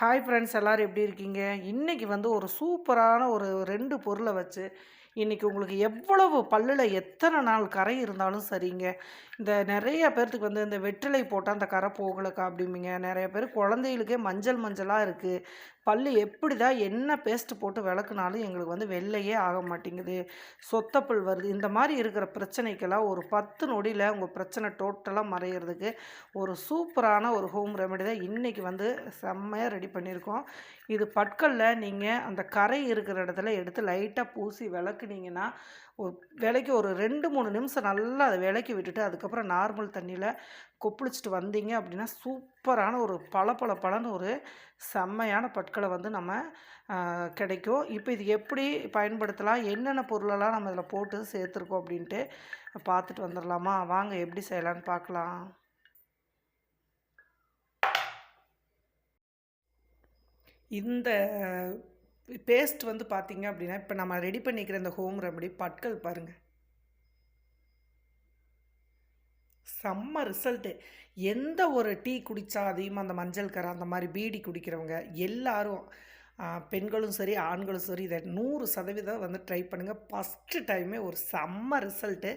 Hi friends எல்லோரும் எப்படி இருக்கீங்க? இன்றைக்கி வந்து ஒரு சூப்பரான ஒரு ரெண்டு பொருளை வச்சு இன்றைக்கி உங்களுக்கு எவ்வளவு பல்லில் எத்தனை நாள் கரை இருந்தாலும் சரிங்க. இந்த நிறைய பேர்த்துக்கு வந்து இந்த வெற்றிலை போட்டால் அந்த கரை போகலக்கா அப்படிம்பிங்க. நிறைய பேர் குழந்தைகளுக்கே மஞ்சள் மஞ்சளாக இருக்குது பல் எப்படி தான் என்ன பேஸ்ட்டு போட்டு விளக்குனாலும் எங்களுக்கு வந்து வெள்ளையே ஆக மாட்டேங்குது. சொத்தப்பல் வருது. இந்த மாதிரி இருக்கிற பிரச்சனைக்கெல்லாம் ஒரு பத்து நொடியில் உங்கள் பிரச்சனை டோட்டலாக மறையிறதுக்கு ஒரு சூப்பரான ஒரு ஹோம் ரெமெடி தான் இன்றைக்கி வந்து செம்மையாக ரெடி பண்ணியிருக்கோம். இது பட்களில் நீங்கள் அந்த கரை இருக்கிற இடத்துல எடுத்து லைட்டாக பூசி விளக்குனீங்கன்னா ஒரு விலைக்கு ஒரு ரெண்டு மூணு நிமிஷம் நல்லா அதை விலைக்கு விட்டுட்டு அதுக்கப்புறம் நார்மல் தண்ணியில் கொப்பளிச்சிட்டு வந்தீங்க அப்படின்னா சூப்பரான ஒரு பல பல பலன்னு ஒரு செம்மையான பட்களை வந்து நம்ம கிடைக்கும். இப்போ இது எப்படி பயன்படுத்தலாம்? என்னென்ன பொருளெல்லாம் நம்ம இதில் போட்டு சேர்த்துருக்கோம் அப்படின்ட்டு பார்த்துட்டு வந்துடலாமா வாங்க எப்படி செய்யலான்னு பார்க்கலாம். இந்த பேஸ்ட் வந்து பார்த்திங்க அப்படின்னா இப்போ நம்ம ரெடி பண்ணிக்கிற இந்த ஹோம் ரெமடி பட்கள் பாருங்கள் செம்ம ரிசல்ட்டு எந்த ஒரு டீ குடித்தா அதிகமாக அந்த மஞ்சள் கரை அந்த மாதிரி பீடி குடிக்கிறவங்க எல்லாரும் பெண்களும் சரி ஆண்களும் சரி இதை நூறு சதவீதம் வந்து ட்ரை பண்ணுங்கள் ஃபஸ்ட்டு டைமே ஒரு செம்ம ரிசல்ட்டு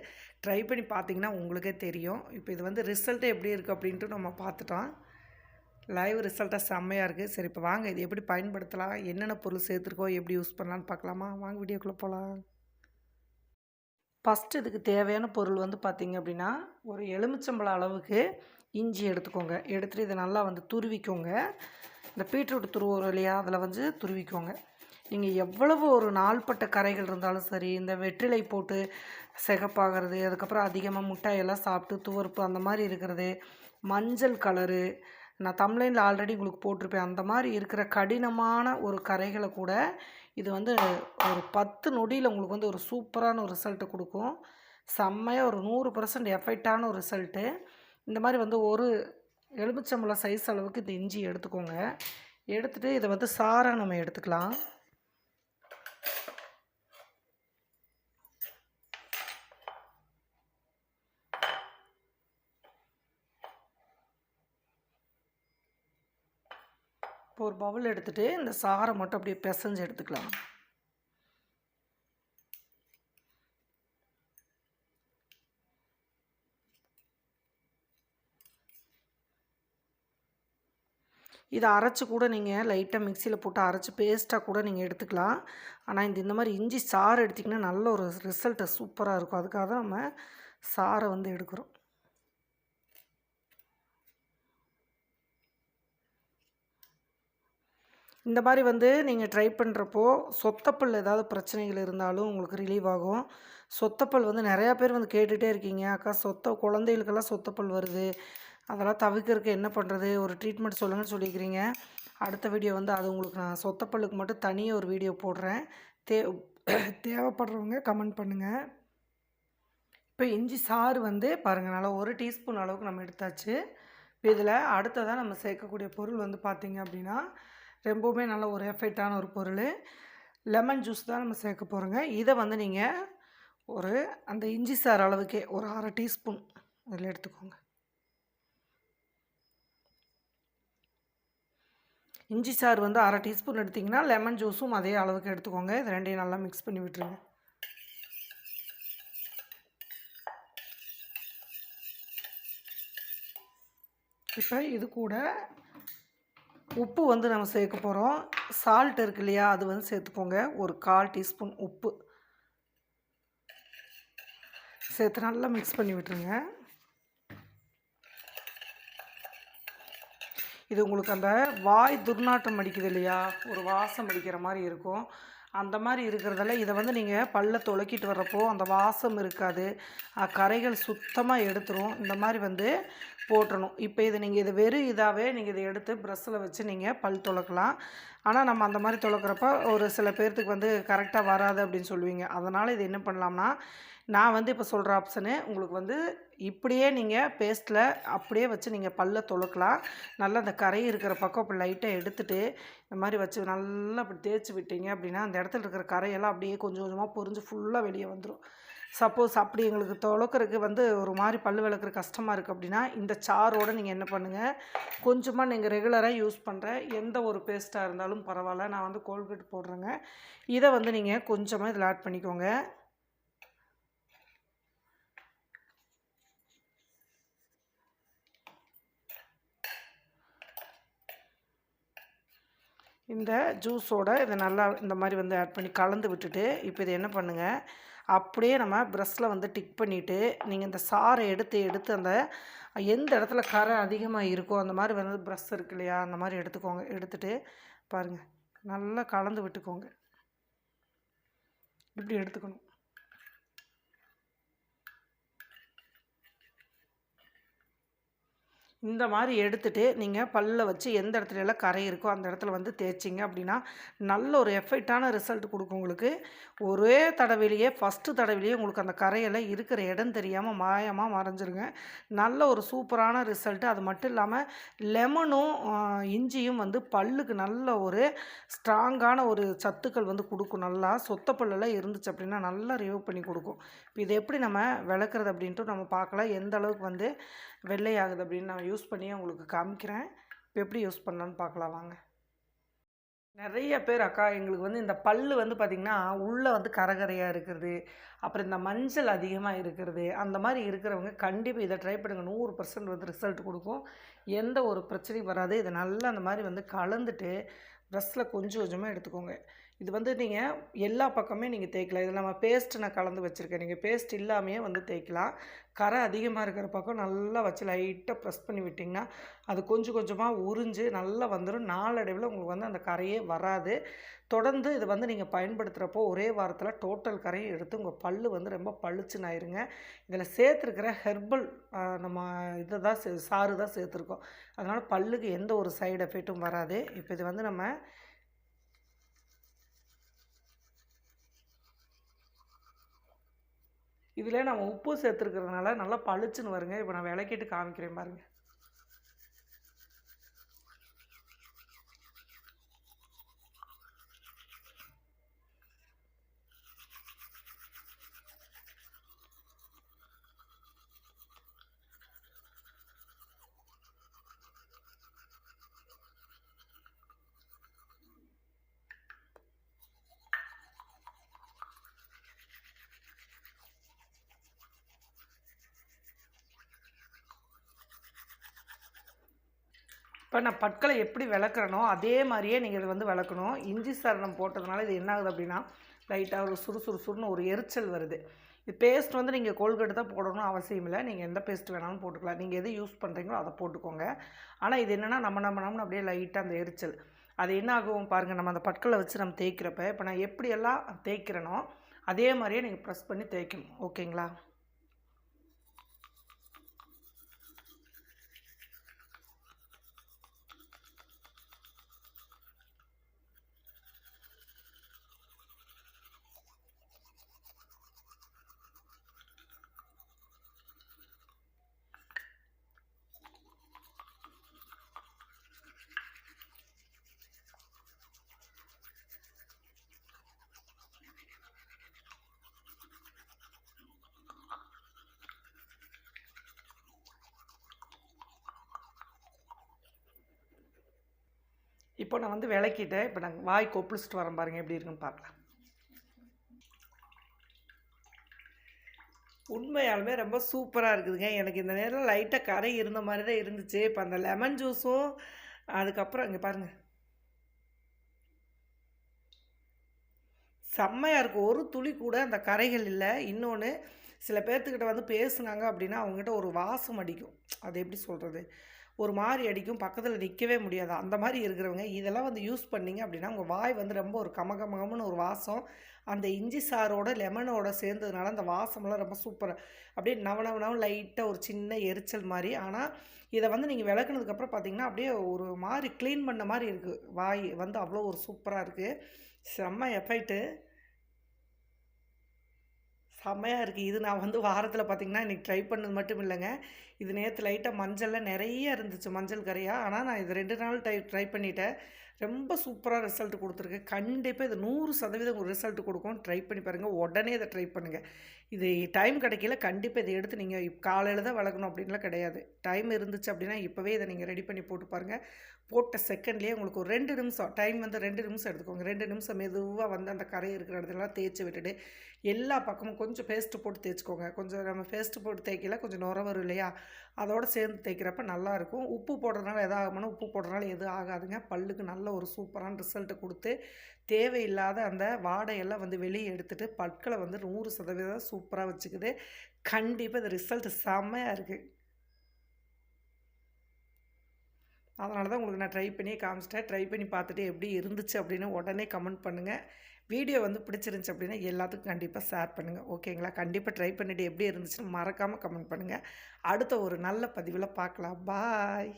ட்ரை பண்ணி பார்த்தீங்கன்னா உங்களுக்கே தெரியும். இப்போ இது வந்து ரிசல்ட்டு எப்படி இருக்குது அப்படின்ட்டு நம்ம பார்த்துட்டோம். லைவ் ரிசல்ட்டாக செம்மையாக இருக்குது சரி இப்போ வாங்க. இது எப்படி பயன்படுத்தலாம்? என்னென்ன பொருள் சேர்த்துருக்கோம்? எப்படி யூஸ் பண்ணலான்னு பார்க்கலாமா? வாங்க வீடியோக்குள்ளே போகலாம் ஃபஸ்ட்டு இதுக்கு தேவையான பொருள் வந்து பார்த்திங்க அப்படின்னா ஒரு எலுமிச்சம்பழம் அளவுக்கு இஞ்சி எடுத்துக்கோங்க. எடுத்துகிட்டு இதை நல்லா வந்து துருவிக்கோங்க. இந்த பீட்ரூட் துருவோம் இல்லையா? அதில் வந்து துருவிக்கோங்க. நீங்கள் எவ்வளவு ஒரு நாள்பட்ட கரைகள் இருந்தாலும் சரி இந்த வெற்றிலை போட்டு சிகப்பாகிறது அதுக்கப்புறம் அதிகமாக முட்டாயெல்லாம் சாப்பிட்டு துவர்ப்பு அந்த மாதிரி இருக்கிறது மஞ்சள் கலரு நான் தமிழில் ஆல்ரெடி உங்களுக்கு போட்டிருப்பேன். அந்த மாதிரி இருக்கிற கடினமான ஒரு கரைகளை கூட இது வந்து ஒரு பத்து நொடியில் உங்களுக்கு வந்து ஒரு சூப்பரான ஒரு ரிசல்ட்டு கொடுக்கும். செம்மையாக ஒரு நூறு பர்சன்ட் எஃபெக்டான ஒரு ரிசல்ட்டு இந்த மாதிரி வந்து ஒரு எலுமிச்சம்பழம் சைஸ் அளவுக்கு இந்த இஞ்சி எடுத்துக்கோங்க. எடுத்துகிட்டு இதை வந்து சாராக நம்ம எடுத்துக்கலாம். இப்போ ஒரு பவுல் எடுத்துகிட்டு இந்த சாரை மட்டும் அப்படியே பிசைஞ்சு எடுத்துக்கலாம். இதை அரைச்சி கூட நீங்கள் லைட்டாக மிக்சியில் போட்டு அரைச்சி பேஸ்ட்டாக கூட நீங்கள் எடுத்துக்கலாம். ஆனால் இந்த இந்த மாதிரி இஞ்சி சாறு எடுத்திங்கன்னா நல்ல ஒரு ரிசல்ட்டை சூப்பராக இருக்கும். அதுக்காக தான் நம்ம சாரை வந்து எடுக்கிறோம். இந்த மாதிரி வந்து நீங்கள் ட்ரை பண்ணுறப்போ சொத்தப்பல் ஏதாவது பிரச்சனைகள் இருந்தாலும் உங்களுக்கு ரிலீவ் ஆகும். சொத்தப்பல் வந்து நிறையா பேர் வந்து கேட்டுகிட்டே இருக்கீங்க. அக்கா சொத்த குழந்தைகளுக்கெல்லாம் சொத்தப்பல் வருது. அதெல்லாம் தவிர்க்கறதுக்கு என்ன பண்ணுறது ஒரு ட்ரீட்மெண்ட் சொல்லுங்கன்னு சொல்லிக்கிறீங்க. அடுத்த வீடியோ வந்து அது உங்களுக்கு நான் சொத்தப்பல்லுக்கு மட்டும் தனியாக ஒரு வீடியோ போடுறேன். தே தேவைப்படுறவங்க கமெண்ட் பண்ணுங்கள் இப்போ இஞ்சி சாறு வந்து பாருங்கள் நல்லா ஒரு டீஸ்பூன் அளவுக்கு நம்ம எடுத்தாச்சு. இதில் அடுத்ததாக நம்ம சேர்க்கக்கூடிய பொருள் வந்து பார்த்திங்க அப்படின்னா ரொம்பவுமே நல்ல ஒரு எஃபெக்டான ஒரு பொருள். லெமன் ஜூஸ் தான் நம்ம சேர்க்க போகிறோங்க இதை வந்து நீங்கள் ஒரு அந்த இஞ்சி சார் அளவுக்கே ஒரு அரை டீஸ்பூன் அதில் எடுத்துக்கோங்க. இஞ்சி சாறு வந்து அரை டீஸ்பூன் எடுத்திங்கன்னா லெமன் ஜூஸும் அதே அளவுக்கு எடுத்துக்கோங்க. இது ரெண்டையும் நல்லா மிக்ஸ் பண்ணி விட்டுருங்க. இப்போ இது கூட உப்பு வந்து நம்ம சேர்க்க போகிறோம் சால்ட் இருக்கு இல்லையா அது வந்து சேர்த்துக்கோங்க. ஒரு கால் டீஸ்பூன் உப்பு. சேர்த்து நல்லா மிக்ஸ் பண்ணி விட்டுருங்க. இது உங்களுக்கு அந்த வாய் துர்நாற்றம் அடிக்குது இல்லையா ஒரு வாசம் அடிக்கிற மாதிரி இருக்கும். அந்த மாதிரி இருக்கிறதால இதை வந்து நீங்கள் பல்ல துளக்கிட்டு வர்றப்போ அந்த வாசம் இருக்காது. கரைகள் சுத்தமாக எடுத்துரும். இந்த மாதிரி வந்து போட்டணும் இப்போ இது நீங்கள் இது வெறும் இதாகவே நீங்கள் இதை எடுத்து ப்ரெஷ்ஷில் வச்சு நீங்கள் பல் துளக்கலாம் ஆனால் நம்ம அந்த மாதிரி துளக்கிறப்ப ஒரு சில பேர்த்துக்கு வந்து கரெக்டாக வராது அப்படின்னு சொல்லுவீங்க. அதனால் இது என்ன பண்ணலாம்னா நான் வந்து இப்போ சொல்கிற ஆப்ஷனு உங்களுக்கு வந்து இப்படியே நீங்கள் பேஸ்ட்டில் அப்படியே வச்சு நீங்கள் பல்ல தொழுக்கலாம் நல்லா அந்த கரை இருக்கிற பக்கம் அப்படி லைட்டாக எடுத்துகிட்டு இந்த மாதிரி வச்சு நல்லா அப்படி தேய்ச்சி விட்டீங்க அப்படின்னா அந்த இடத்துல இருக்கிற கரையெல்லாம் அப்படியே கொஞ்சம் கொஞ்சமாக பொறிஞ்சு ஃபுல்லாக வெளியே வந்துடும் சப்போஸ் அப்படி எங்களுக்கு துலக்கறக்கு வந்து ஒரு மாதிரி பல் விளக்குற கஷ்டமாக இருக்குது அப்படின்னா இந்த சாரோடு நீங்கள் என்ன பண்ணுங்கள் கொஞ்சமாக நீங்கள் ரெகுலராக யூஸ் பண்ணுற எந்த ஒரு பேஸ்ட்டாக இருந்தாலும் பரவாயில்ல. நான் வந்து கோல்கேட் போடுறேங்க. இதை வந்து நீங்கள் கொஞ்சமாக இதில் ஆட் பண்ணிக்கோங்க. இந்த ஜூஸோட இதை நல்லா இந்த மாதிரி வந்து ஆட் பண்ணி கலந்து விட்டுட்டு இப்போ இதை என்ன பண்ணுங்கள் அப்படியே நம்ம ப்ரஷ்ஷில் வந்து டிக் பண்ணிவிட்டு நீங்கள் இந்த சாரை எடுத்து எடுத்து அந்த எந்த இடத்துல கரை அதிகமாக இருக்கோ அந்த மாதிரி வந்து ப்ரஷ் இருக்கு இல்லையா அந்த மாதிரி எடுத்துக்கோங்க. எடுத்துகிட்டு பாருங்கள் நல்லா கலந்து விட்டுக்கோங்க. இப்படி எடுத்துக்கணும். இந்த மாதிரி எடுத்துகிட்டு நீங்கள் பல்ல வச்சு எந்த இடத்துல எல்லாம் கரை இருக்கோ அந்த இடத்துல வந்து தேய்ச்சிங்க அப்படின்னா நல்ல ஒரு எஃபெக்டான ரிசல்ட் கொடுக்கும் உங்களுக்கு. ஒரே தடவையிலேயே ஃபஸ்ட்டு தடவையிலேயே உங்களுக்கு அந்த கரையெல்லாம் இருக்கிற இடம் தெரியாமல் மாயமாக மறைஞ்சிருங்க. நல்ல ஒரு சூப்பரான ரிசல்ட்டு அது மட்டும் இல்லாமல் லெமனும் இஞ்சியும் வந்து பல்லுக்கு நல்ல ஒரு ஸ்ட்ராங்கான ஒரு சத்துக்கள் வந்து கொடுக்கும். நல்லா சொத்த பல்லெல்லாம் இருந்துச்சு அப்படின்னா நல்லா ரிமூவ் பண்ணி கொடுக்கும். இப்போ இதை எப்படி நம்ம விளக்குறது அப்படின்ட்டு நம்ம பார்க்கலாம். எந்த அளவுக்கு வந்து வெள்ளை ஆகுது அப்படின்னு நான் யூஸ் பண்ணி உங்களுக்கு காமிக்கிறேன். இப்போ எப்படி யூஸ் பண்ணலான்னு பார்க்கலாம் வாங்க. நிறைய பேர் அக்கா எங்களுக்கு வந்து இந்த பல் வந்து பார்த்திங்கன்னா உள்ளே வந்து கரகரையாக இருக்கிறது அப்புறம் இந்த மஞ்சள் அதிகமாக இருக்கிறது அந்த மாதிரி இருக்கிறவங்க கண்டிப்பாக இதை ட்ரை பண்ணுங்கள் நூறு பர்சன்ட் வந்து ரிசல்ட் கொடுக்கும். எந்த ஒரு பிரச்சனையும் வராது. இதை நல்லா அந்த மாதிரி வந்து கலந்துட்டு ப்ரெஸ்ஸில் கொஞ்சம் கொஞ்சமாக எடுத்துக்கோங்க. இது வந்து நீங்கள் எல்லா பக்கமே நீங்கள் தேய்க்கலாம். இதில் நம்ம பேஸ்ட் நான் கலந்து வச்சுருக்கேன். நீங்கள் பேஸ்ட் இல்லாமையே வந்து தேய்க்கலாம். கரை அதிகமாக இருக்கிற பக்கம் நல்லா வச்சு லைட்டாக ப்ரெஸ் பண்ணி விட்டிங்கன்னா அது கொஞ்சம் கொஞ்சமாக உறிஞ்சு நல்லா வந்துடும் நாளடைவில் உங்களுக்கு வந்து அந்த கரையே வராது. தொடர்ந்து இது வந்து நீங்கள் பயன்படுத்துகிறப்போ ஒரே வாரத்தில் டோட்டல் கரையும் எடுத்து உங்கள் பல் வந்து ரொம்ப பளிச்சுன்னு ஆயிருங்க. இதில் சேர்த்துருக்கிற ஹெர்பல் நம்ம இதை தான் சே சாறு தான் சேர்த்துருக்கோம். அதனால் பல்லுக்கு எந்த ஒரு சைடு எஃபெக்ட்டும் வராது. இப்போ இது வந்து நம்ம இதில் நம்ம உப்பு சேர்த்துருக்கிறதுனால நல்லா பளிச்சுன்னு வருங்க. இப்போ நான் விளக்கிட்டு காமிக்கிறேன் பாருங்கள் இப்போ நான் பற்களை எப்படி விளக்குறனோ அதே மாதிரியே நீங்கள் இதை வந்து விளக்கணும். இஞ்சி சரணம் போட்டதுனால இது என்ன ஆகுது அப்படின்னா லைட்டாக ஒரு சுறு சுறு சுறுன்னு ஒரு எரிச்சல் வருது. இது பேஸ்ட் வந்து நீங்கள் கோல்கேட்டு தான் போடணும் அவசியம் இல்லை. நீங்கள் எந்த பேஸ்ட் வேணாலும் போட்டுக்கலாம். நீங்கள் எது யூஸ் பண்ணுறீங்களோ அதை போட்டுக்கோங்க. ஆனால் இது என்னென்னா நம்ம நம்ம நம்மனு அப்படியே லைட்டாக அந்த எரிச்சல். அது என்ன ஆகும் பாருங்கள் நம்ம அந்த பற்களை வச்சு நம்ம தேய்க்கிறப்ப இப்போ நான் எப்படியெல்லாம் தேய்க்கிறேனோ அதே மாதிரியே நீங்கள் ப்ரெஸ் பண்ணி தேய்க்கணும். ஓகேங்களா இப்போ நான் வந்து விளக்கிட்டேன். இப்போ நான் வாய் கொப்பளிச்சிட்டு வரேன் பாருங்கள் எப்படி இருக்குன்னு பார்க்கலாம். உண்மையாலுமே ரொம்ப சூப்பராக இருக்குதுங்க. எனக்கு இந்த நேரம் லைட்டாக கரை இருந்த மாதிரி தான் இருந்துச்சு. இப்போ அந்த லெமன் ஜூஸும் அதுக்கப்புறம் இங்கே பாருங்கள் செம்மையாக இருக்கும் ஒரு துளி கூட அந்த கரைகள் இல்லை. இன்னொன்று சில பேர்த்துக்கிட்ட வந்து பேசுனாங்க அப்படின்னா அவங்ககிட்ட ஒரு வாசம் அடிக்கும். அது எப்படி சொல்கிறது ஒரு மாதிரி அடிக்கும் பக்கத்தில் நிற்கவே முடியாது. அந்த மாதிரி இருக்கிறவங்க இதெல்லாம் வந்து யூஸ் பண்ணிங்க அப்படின்னா உங்கள் வாய் வந்து ரொம்ப ஒரு கமகமகம்னு ஒரு வாசம் அந்த இஞ்சி சாரோட லெமனோட சேர்ந்ததுனால அந்த வாசமெல்லாம் ரொம்ப சூப்பராக அப்படியே நவனவனவும் நவ லைட்டாக ஒரு சின்ன எரிச்சல் மாதிரி ஆனால் இதை வந்து நீங்கள் விளக்குனதுக்கப்புறம் பார்த்தீங்கன்னா அப்படியே ஒரு மாதிரி க்ளீன் பண்ண மாதிரி இருக்குது வாய் வந்து அவ்வளோ ஒரு சூப்பராக இருக்குது செம்ம எஃபெக்ட்டு செம்மையாக இருக்குது இது நான் வந்து வாரத்தில் பார்த்தீங்கன்னா, இன்றைக்கி ட்ரை பண்ணது மட்டும் இல்லைங்க. இது நேற்று லைட்டாக மஞ்சள்லாம் நிறைய இருந்துச்சு மஞ்சள் கரையாக ஆனால் நான் இது ரெண்டு நாள் டை ட்ரை பண்ணிட்டேன். ரொம்ப சூப்பராக ரிசல்ட் கொடுத்துருக்கு. கண்டிப்பாக இது 100% ஒரு ரிசல்ட் கொடுக்கும் ட்ரை பண்ணி பாருங்கள் உடனே இதை ட்ரை பண்ணுங்கள் இது டைம் கிடைக்கல. கண்டிப்பாக இதை எடுத்து நீங்கள் காலையில் தான் வளர்க்கணும் அப்படின்லாம் கிடையாது. டைம் இருந்துச்சு அப்படின்னா இப்போவே இதை நீங்கள் ரெடி பண்ணி போட்டு பாருங்கள் போட்ட செகண்ட்லேயே உங்களுக்கு ஒரு ரெண்டு நிமிஷம் டைம் வந்து ரெண்டு நிமிஷம் எடுத்துக்கோங்க. ரெண்டு நிமிஷம் மெதுவாக வந்து அந்த கரை இருக்கிற இடத்துலலாம் தேய்ச்சி விட்டுட்டு, எல்லா பக்கமும் கொஞ்சம் பேஸ்ட்டு போட்டு தேய்ச்சிக்கோங்க கொஞ்சம் நம்ம பேஸ்ட் போட்டு தேய்க்கல கொஞ்சம் நுர வரும் இல்லையா? அதோட சேர்ந்து தேய்க்கிறப்ப நல்லாயிருக்கும். உப்பு போடுறதுனால எதா ஆகுமானா, உப்பு போடுறதுனால எதுவும் ஆகாதுங்க. பல்லுக்கு நல்ல ஒரு சூப்பரான ரிசல்ட்டு கொடுத்து தேவையில்லாத அந்த வாடையெல்லாம் வந்து வெளியே எடுத்துகிட்டு பற்களை வந்து நூறு சதவீதம் சூப்பராக வச்சுக்குது. கண்டிப்பாக இந்த ரிசல்ட் செம்மையாக இருக்குது அதனால தான் உங்களுக்கு நான் ட்ரை பண்ணியே காமிச்சிட்டேன். ட்ரை பண்ணி பார்த்துட்டு எப்படி இருந்துச்சு அப்படின்னு உடனே கமெண்ட் பண்ணுங்கள் வீடியோ வந்து பிடிச்சிருந்துச்சு அப்படின்னா எல்லாத்துக்கும் கண்டிப்பாக ஷேர் பண்ணுங்கள் ஓகேங்களா? கண்டிப்பாக ட்ரை பண்ணிவிட்டு எப்படி இருந்துச்சுன்னு மறக்காமல் கமெண்ட் பண்ணுங்கள் அடுத்த ஒரு நல்ல பதிவில் பார்க்கலாம். பாய்.